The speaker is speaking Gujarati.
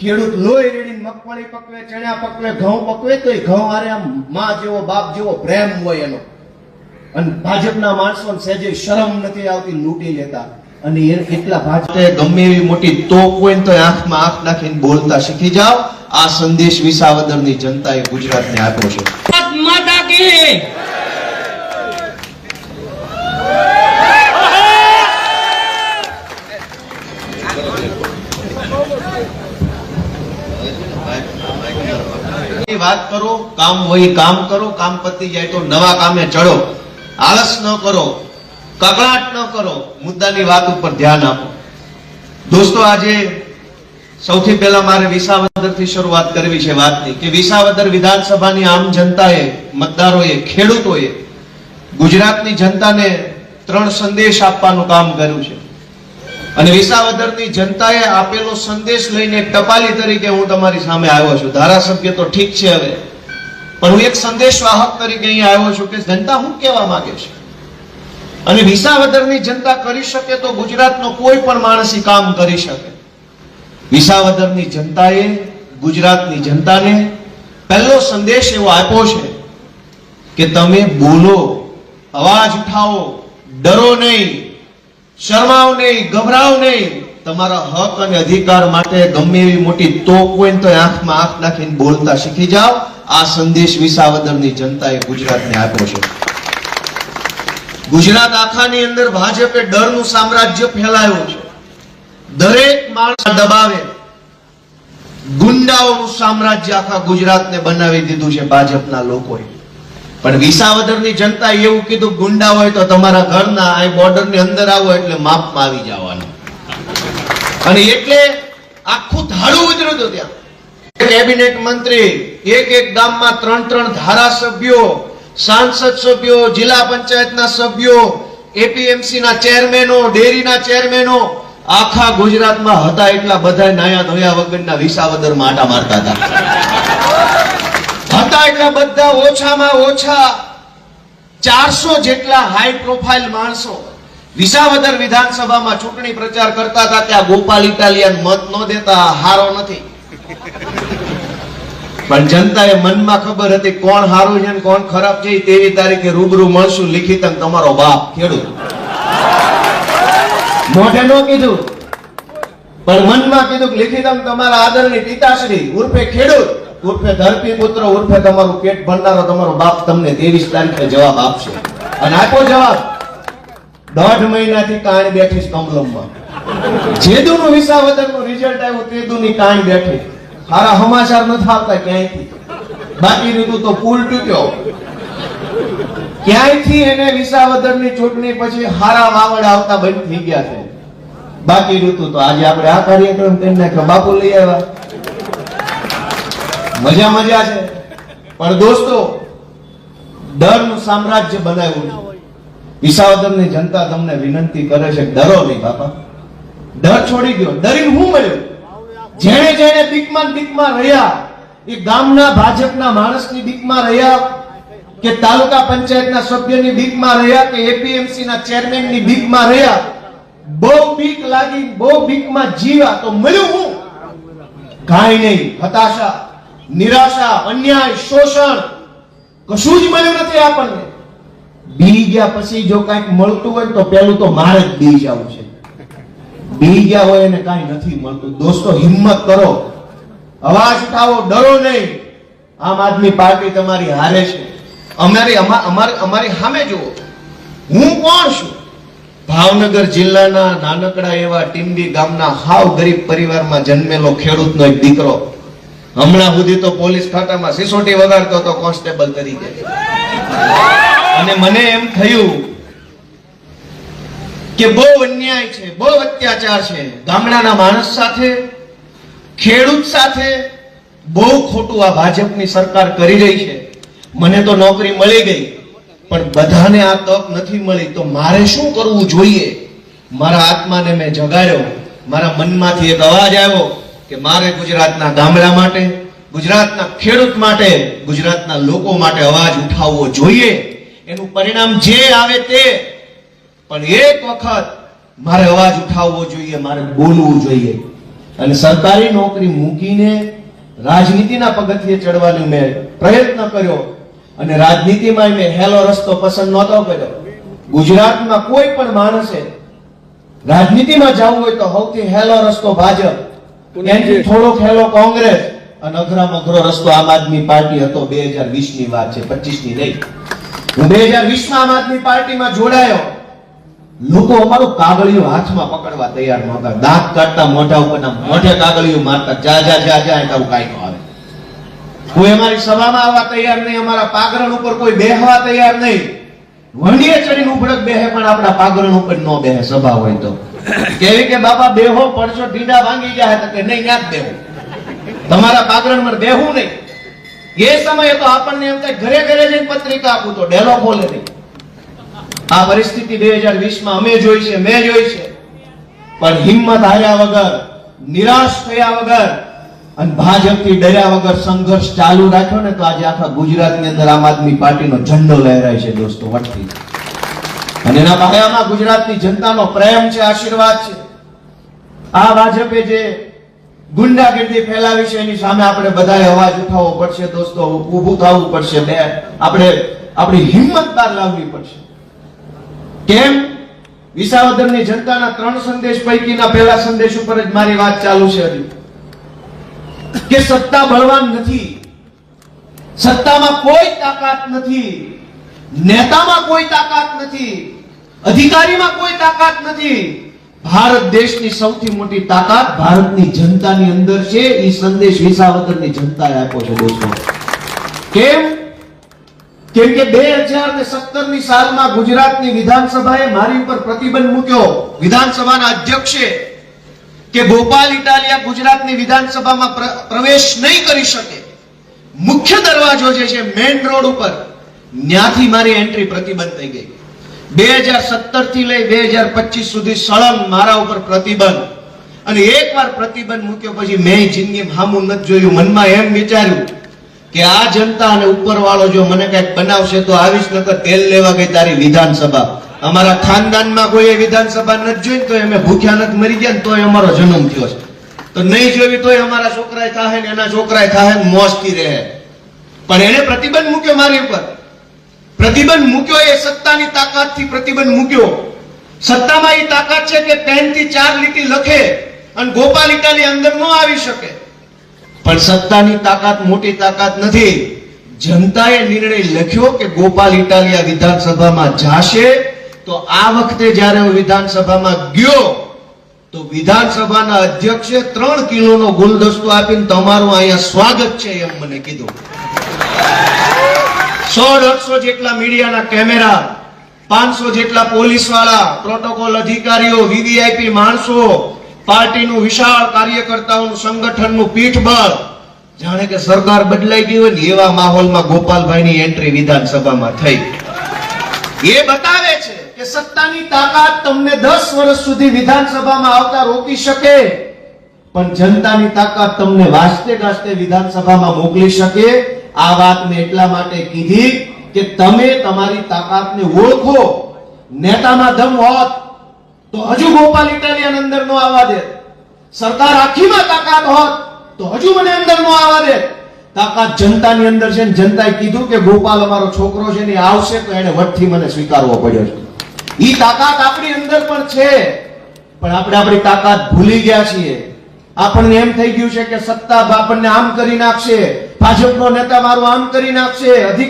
ખેડૂત લોહી રેડીને મગફળી પકવે ચણા પકવે ઘઉં પકવે તો એ ઘઉં હારે આમ માં જેવો બાપ જેવો પ્રેમ હોય એનો. અને ભાજપના માણસો સહેજે શરમ નથી આવતી લૂંટી લેતા. અને એ એટલા ભાજપે ગમે એવી મોટી તોપ હોય ને તો આંખમાં આંખ નાખીને બોલતા શીખી જાઓ. આ સંદેશ વિસાવદરની જનતાએ ગુજરાતને આપ્યો છે. માતા કી! વાત કરો, કામ હોય કામ કરો, કામ પતી જાય તો નવા કામે ચડો. આળસ ન કરો, કકળાટ ન કરો, મુદ્દાની વાત ઉપર ધ્યાન આપો. દોસ્તો, આજે સૌથી પહેલા મારે વિસાવદરથી શરૂઆત કરવી છે વાતની, કે વિસાવદર વિધાનસભાની આમ જનતાએ, મતદારોએ, ખેડૂતોએ ગુજરાતની જનતાને ત્રણ સંદેશ આપવાનું કામ કર્યું છે. અને વિસાવદરની જનતાએ આપેલો સંદેશ લઈને ટપાલી તરીકે હું તમારી સામે આવ્યો છું. ધારાસભ્ય તો ઠીક છે હવે. પણ હું એક સંદેશવાહક તરીકે અહીંયા આવ્યો છું કે જનતા હું કહેવા માંગે છે? અને વિસાવદરની જનતા કરી શકે તો ગુજરાતનો કોઈ પણ માણસ કામ કરી શકે. વિસાવદરની જનતાએ, ગુજરાતની જનતાને પહેલો સંદેશ એવો આપ્યો છે કે તમે બોલો, અવાજ ઉઠાવો, ડરો નહીં. શરમાવ નહીં, ગભરાવ નહીં. તમારા હક અને અધિકાર માટે ગમે એવી મોટી તોપ હોય તો આંખમાં આંખ નાખીને બોલતા શીખી જાઓ. આ સંદેશ વિસાવદરની જનતાએ ગુજરાતને આપ્યો છે. ગુજરાત આખાની અંદર ભાજપે ડરનું સામ્રાજ્ય ફેલાયું છે. દરેક માણસ દબાવે. ગુંડાઓનું સામ્રાજ્ય આખા ગુજરાતને બનાવી દીધું છે ભાજપના લોકોએ. પણ વિસાવદરની જનતા એવું કીધું, ગુંડા હોય તો તમારા ઘરના આ બોર્ડરની અંદર આવો એટલે માપમાં આવી જવાનું. અને એટલે આખું ધાડું ઉતર્યું હતું ત્યાં. કેબિનેટ મંત્રી, એક એક ગામમાં ત્રણ ત્રણ ધારાસભ્યો, સાંસદ સભ્યો, જિલ્લા પંચાયતના સભ્યો એપીએમસી ના ચેરમેનો, ડેરીના ચેરમેનો, આખા ગુજરાતમાં હતા એટલા બધા નાયા ધોયા વગરના વિસાવદરમાં આટા મારતા હતા. એટલા બધા ઓછામાં ઓછા ચારસો જેટલા હાઈ પ્રોફાઇલ માણસો વિસાવદર વિધાનસભામાં ચૂંટણી પ્રચાર કરતા હતા, ત્યાં ગોપાલ ઇટાલિયન મત ન દેતા, હારો નથી. પણ જનતાએ મનમાં ખબર હતી કોણ હારું છે કોણ ખરાબ છે તેવી તારીખે રૂબરૂ મળશું લિખિત તમારો બાપ ખેડૂત. મોઢે નો કીધું. પણ મનમાં કીધું કે લિખિતમ તમારા આદરણી પિતાશ્રી ઉર્ફે ખેડૂત. ઉર્ફે ધરતી પુત્ર, ઉર્ફે તમારું પેટ ભરનારો તમારો બાપ તમને ત્રેવીસ તારીખે જવાબ આપશે. અને આપો જવાબ, દોઢ મહિનાથી કાણ બેઠીશ કમલમમાં જેદુનું વિસાવદરનું રિઝલ્ટ આવ્યું, તેદુની કાણ બેઠી. સારા સમાચાર નથી આવતા ક્યાંયથી? બાકી રીતું તો પુલ તૂટ્યો. ક્યાંયથી એને વિસાવદરની ચૂંટણી પછી હારા વાવડ આવતા બંધ થઈ ગયા છે? બાકી ઋતુ તો આજે આપણે આ કાર્યક્રમ કરી નાખ્યો બાપુ લઈ આવ્યા. મજા મજા છે. પણ દોસ્તો, ડરનું સામ્રાજ્ય બનાવ્યું વિસાવદરની જનતા તમને વિનંતી કરે છે ડરો નહીં, બાપા. ડર છોડી દો ડરીને હું મળ્યો જેણે જેણે બીકમાં બીકમાં રહ્યા, એ ગામના ભાજપના માણસની બીકમાં રહ્યા, કે તાલુકા પંચાયતના સભ્યની બીકમાં રહ્યા, કે એપીએમસી ના ચેરમેનની બીકમાં રહ્યા, બહુ બીક લાગી, બહુ બીકમાં જીવા તો મળ્યું હું? કાંઈ નહીં. હતાશા. નિરાશા, અન્યાય, શોષણ કશું જ મળ્યું નથી આપણને. બી ગયા પછી જો કાંઈક મળતું હોય તો પેલું તો મારે જ બી જવું છે. બી ગયા હોય એને કાંઈ નથી મળતું. દોસ્તો, હિંમત કરો. અવાજ ઉઠાવો, ડરો નહીં. આમ આદમી પાર્ટી તમારી હારે છે. અમારી અમારે, અમારી સામે જુઓ. હું કોણ છું? ભાવનગર જિલ્લાના નાનકડા એવા ટીમ્બી ગામના હાવ ગરીબ પરિવારમાં જન્મેલો ખેડૂતનો એક દીકરો. હમણાં સુધી તો પોલીસ ખાતામાં સિસોટી વગાડતો હતો કોન્સ્ટેબલ તરીકે. અને મને એમ થયું કે બહુ અન્યાય છે, બહુ અત્યાચાર છે. ગામડાના માણસ સાથે, ખેડૂત સાથે બહુ ખોટું આ ભાજપની સરકાર કરી રહી છે. મને તો નોકરી મળી ગઈ, પણ બધાને આ તક નથી મળી. તો મારે શું કરવું જોઈએ? મારા આત્માને મેં જગાડ્યો. મારા મનમાંથી એક અવાજ આવ્યો કે મારે ગુજરાતના ગામડા માટે, ગુજરાતના ખેડૂત માટે, ગુજરાતના લોકો માટે અવાજ ઉઠાવવો જોઈએ. એનું પરિણામ જે આવે તે. પણ એક વખત મારે અવાજ ઉઠાવવો જોઈએ, મારે બોલવું જોઈએ. અને સરકારી નોકરી મૂકીને રાજનીતિના પગથિયે ચડવાનો મેં પ્રયત્ન કર્યો અને રાજનીતિમાં મેં હેલો રસ્તો પસંદ નહોતો કર્યો. ગુજરાતમાં કોઈ પણ માણસે રાજનીતિમાં જવું હોય તો સૌથી હેલો રસ્તો ભાજપ. એનાથી થોડો ખેલો કોંગ્રેસ. અને અઘરામાં અઘરો રસ્તો આમ આદમી પાર્ટી હતો બે હજાર વીસની વાત છે પચીસની નહીં. હું બે હજાર વીસમાં આમ આદમી પાર્ટીમાં જોડાયો. લોકો અમારું કાગળિયું હાથમાં પકડવા તૈયાર નહોતા. દાંત કાઢતા મોઢા ઉપર મોઢે કાગળિયું મારતા જા જા જા જા તારું કાંઈ ન આવે. કોઈ અમારી સભામાં આવવા તૈયાર નહીં અમારા પાગરણ ઉપર કોઈ બેહવા તૈયાર નહીં. વંડીએ ચડીને ઉભડક બેહે પણ આપણા પાગરણ ઉપર ન બેહે સભા હોય તો. કેવી કે બાપા બેહો, પડશો ઢીંડા ભાંગી જાય તો કે નહીં ન્યા જ તમારા પાગરણમાં બેહું નહીં. એ સમયે તો આપણને એમ થાય, ઘરે ઘરે જઈને પત્રિકા આપું તો ડેલો બોલે નહીં. આ પરિસ્થિતિ બે હજાર વીસમાં અમે જોઈ છે, મેં જોઈ છે. પણ હિંમત હાર્યા વગર, નિરાશ થયા વગર અને ભાજપથી ડર્યા વગર સંઘર્ષ ચાલુ રાખ્યો ને તો આજે આખા ગુજરાતની અંદર આમ આદમી પાર્ટીનો ઝંડો લહેરાય છે દોસ્તો, વટથી. અને એના પાયામાં ગુજરાતની જનતાનો પ્રેમ છે, આશીર્વાદ છે. આ ભાજપે જે ગુંડાગીર્દી ફેલાવી છે, એની સામે આપણે બધાએ અવાજ ઉઠાવવો પડશે. દોસ્તો ઊભું થવું પડશે. બે આપણે આપણી હિંમત બહાર લાવવી પડશે. કેમ? વિસાવદરની જનતાના ત્રણ સંદેશ પૈકીના પહેલા સંદેશ ઉપર જ મારી વાત ચાલુ છે હજી. કે સત્તા બળવાન નથી. સત્તામાં કોઈ તાકાત નથી. નેતામાં કોઈ તાકાત નથી, અધિકારીમાં કોઈ તાકાત નથી. ભારત દેશની સૌથી મોટી તાકાત ભારતની જનતાની અંદર છે. એ સંદેશ વિસાવદરની જનતાએ આપ્યો છે દોસ્તો કેમ? કેમ કે બે હજાર ને સત્તરની સાલમાં ગુજરાતની વિધાનસભાએ મારી ઉપર પ્રતિબંધ મૂક્યો. વિધાનસભાના અધ્યક્ષે કે ગોપાલ ઇટાલિયા, ગુજરાતની વિધાનસભામાં પ્રવેશ નહીં કરી શકે. મુખ્ય દરવાજો જે છે, મેઇન રોડ ઉપર ન્યાથી મારી એન્ટ્રી પ્રતિબંધ થઈ ગઈ. બે હજાર સત્તરથી લઈ બે હજાર પચીસ સુધી સળંગ મારા ઉપર પ્રતિબંધ. અને એકવાર પ્રતિબંધ મૂક્યો પછી મેં જિંદગી હામું નથી જોયું. મનમાં એમ વિચાર્યું કે આ જનતા અને ઉપરવાળો જો મને કંઈક બનાવશે તો આવીશ, નકર તેલ લેવા ગઈ તારી વિધાનસભા. અમારા ખાનદાનમાં કોઈ વિધાનસભા નથી જોઈ તો અમે ભૂખ્યા નથી, મરી ગયા તોય અમારો જન્મ થયો છે. તો નહીં જોવી તોય અમારા છોકરાએ થાય ને એના છોકરાએ થાય મોસ્તી રહે. પણ એને પ્રતિબંધ મૂક્યો મારી ઉપર. પ્રતિબંધ મૂક્યો એ સત્તાની તાકાતથી પ્રતિબંધ મૂક્યો. સત્તામાં એ તાકાત છે કે પેનથી ચાર લીટી લખે અને ગોપાલ ઇટાલી અંદર ન આવી શકે. પણ સત્તાની તાકાત મોટી તાકાત નથી. જનતાએ નિર્ણય લખ્યો કે ગોપાલ ઇટાલિયા વિધાનસભામાં જાશે, તો આ વખતે જ્યારે હું વિધાનસભામાં ગયો, તો વિધાનસભાના અધ્યક્ષે ત્રણ કિલોનો ગુલદસ્તો આપીને તમારું અહીંયા સ્વાગત છે એમ મને કીધું. સો દોઢસો જેટલા મીડિયાના કેમેરા, પાંચસો જેટલા પોલીસવાળા પ્રોટોકોલ અધિકારીઓ વીવીઆઈપી માણસો, પાર્ટીનું વિશાળ કાર્યકર્તાઓનું સંગઠનનું પીઠબળ. જાણે કે સરકાર બદલાઈ ગઈ હોય ને એવા માહોલમાં ગોપાલભાઈની એન્ટ્રી વિધાનસભામાં થઈ. એ બતાવે છે કે સત્તાની તાકાત તમને દસ વર્ષ સુધી વિધાનસભામાં આવતા રોકી શકે, પણ જનતાની તાકાત તમને વાસ્તે ગાસ્તે વિધાનસભામાં મોકલી શકે આ વાત મેં એટલા માટે કીધી કે તમે તમારી તાકાતને ઓળખો. નેતામાં દમ હોત તો હજુ ગોપાલ ઇટાલિયન અંદર નો આવવા દે. સરકાર આખીમાં તાકાત હોત તો હજુ મને અંદર નો આવવા દે. તાકાત જનતાની અંદર છે જનતાએ કીધું કે ગોપાલ અમારો છોકરો છે ને આવશે તો એને વટથી મને સ્વીકારવો પડ્યો છે. એ તાકાત આપણી અંદર પણ છે. પણ આપણે આપણી તાકાત ભૂલી ગયા છીએ. આપણને એમ થઈ ગયું છે કે સત્તા આપણને આમ કરી નાખશે. ભાજપનો નેતા મારું આમ કરી નાખશે અધિકાર